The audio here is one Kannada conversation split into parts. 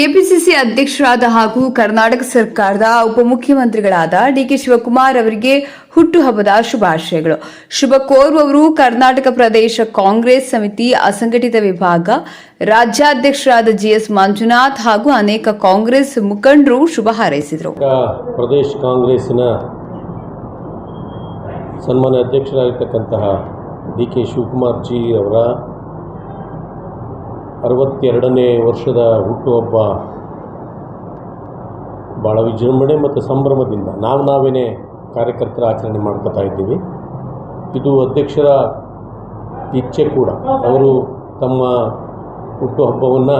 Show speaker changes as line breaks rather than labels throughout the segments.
ಕೆಪಿಸಿಸಿ ಅಧ್ಯಕ್ಷರಾದ ಹಾಗೂ ಕರ್ನಾಟಕ ಸರ್ಕಾರದ ಉಪಮುಖ್ಯಮಂತ್ರಿಗಳಾದ ಡಿಕೆ ಶಿವಕುಮಾರ್ ಅವರಿಗೆ ಹುಟ್ಟುಹಬ್ಬದ ಶುಭಾಶಯಗಳು. ಶುಭ ಕೋರುವವರು ಕರ್ನಾಟಕ ಪ್ರದೇಶ ಕಾಂಗ್ರೆಸ್ ಸಮಿತಿ ಅಸಂಘಟಿತ ವಿಭಾಗ, ರಾಜ್ಯಾಧ್ಯಕ್ಷರಾದ ಜಿಎಸ್ ಮಂಜುನಾಥ್ ಹಾಗೂ ಅನೇಕ ಕಾಂಗ್ರೆಸ್ ಮುಖಂಡರು ಶುಭ ಹಾರೈಸಿದರು.
ಪ್ರದೇಶ ಕಾಂಗ್ರೆಸ್ನ ಸನ್ಮಾನ್ಯ ಅಧ್ಯಕ್ಷರಾಗಿರ್ತಕ್ಕಂತಹ ಡಿ ಕೆ ಶಿವಕುಮಾರ್ ಜಿ ಅವರ ಅರವತ್ತೆರಡನೇ ವರ್ಷದ ಹುಟ್ಟುಹಬ್ಬ ಭಾಳ ವಿಜೃಂಭಣೆ ಮತ್ತು ಸಂಭ್ರಮದಿಂದ ನಾವು ನಾವೇನೇ ಕಾರ್ಯಕರ್ತರ ಆಚರಣೆ ಮಾಡ್ಕೋತಾ ಇದ್ದೀವಿ. ಇದು ಅಧ್ಯಕ್ಷರ ಇಚ್ಛೆ ಕೂಡ. ಅವರು ತಮ್ಮ ಹುಟ್ಟುಹಬ್ಬವನ್ನು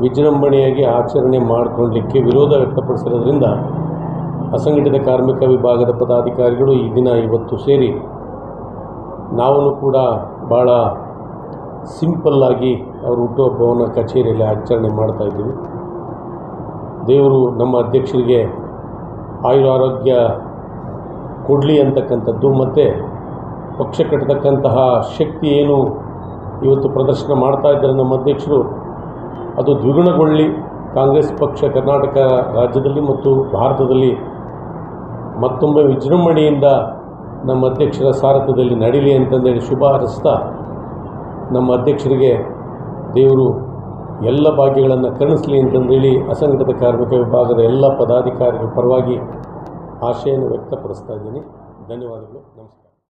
ವಿಜೃಂಭಣೆಯಾಗಿ ಆಚರಣೆ ಮಾಡಿಕೊಳ್ಳಲಿಕ್ಕೆ ವಿರೋಧ ವ್ಯಕ್ತಪಡಿಸಿರೋದ್ರಿಂದ ಅಸಂಘಟಿತ ಕಾರ್ಮಿಕ ವಿಭಾಗದ ಪದಾಧಿಕಾರಿಗಳು ಈ ದಿನ ಇವತ್ತು ಸೇರಿ ನಾವು ಕೂಡ ಭಾಳ ಸಿಂಪಲ್ಲಾಗಿ ಅವ್ರ ಹುಟ್ಟುಹಬ್ಬವನ್ನು ಕಚೇರಿಯಲ್ಲಿ ಆಚರಣೆ ಮಾಡ್ತಾ ಇದ್ದೀವಿ. ದೇವರು ನಮ್ಮ ಅಧ್ಯಕ್ಷರಿಗೆ ಆಯುರ ಆರೋಗ್ಯ ಕೊಡಲಿ ಅಂತಕ್ಕಂಥದ್ದು ಮತ್ತು ಪಕ್ಷ ಕಟ್ಟತಕ್ಕಂತಹ ಶಕ್ತಿ ಏನು ಇವತ್ತು ಪ್ರದರ್ಶನ ಮಾಡ್ತಾ ಇದ್ದಾರೆ ನಮ್ಮ ಅಧ್ಯಕ್ಷರು, ಅದು ದ್ವಿಗುಣಗೊಳ್ಳಿ ಕಾಂಗ್ರೆಸ್ ಪಕ್ಷ ಕರ್ನಾಟಕ ರಾಜ್ಯದಲ್ಲಿ ಮತ್ತು ಭಾರತದಲ್ಲಿ ಮತ್ತೊಮ್ಮೆ ವಿಜೃಂಭಣೆಯಿಂದ ನಮ್ಮ ಅಧ್ಯಕ್ಷರ ಸಾರಥ್ಯದಲ್ಲಿ ನಡೀಲಿ ಅಂತಂದೇಳಿ ಶುಭ ಹಾರಿಸ್ತಾ ನಮ್ಮ ಅಧ್ಯಕ್ಷರಿಗೆ ದೇವರು ಎಲ್ಲ ಭಾಗ್ಯಗಳನ್ನು ಕರುಣಿಸಲಿ ಅಂತಂದೇಳಿ ಅಸಂಘಟಿತ ಕಾರ್ಮಿಕ ವಿಭಾಗದ ಎಲ್ಲ ಪದಾಧಿಕಾರಿಗಳ ಪರವಾಗಿ ಆಶೆಯನ್ನು ವ್ಯಕ್ತಪಡಿಸ್ತಾ ಇದ್ದೀನಿ. ಧನ್ಯವಾದಗಳು. ನಮಸ್ಕಾರ.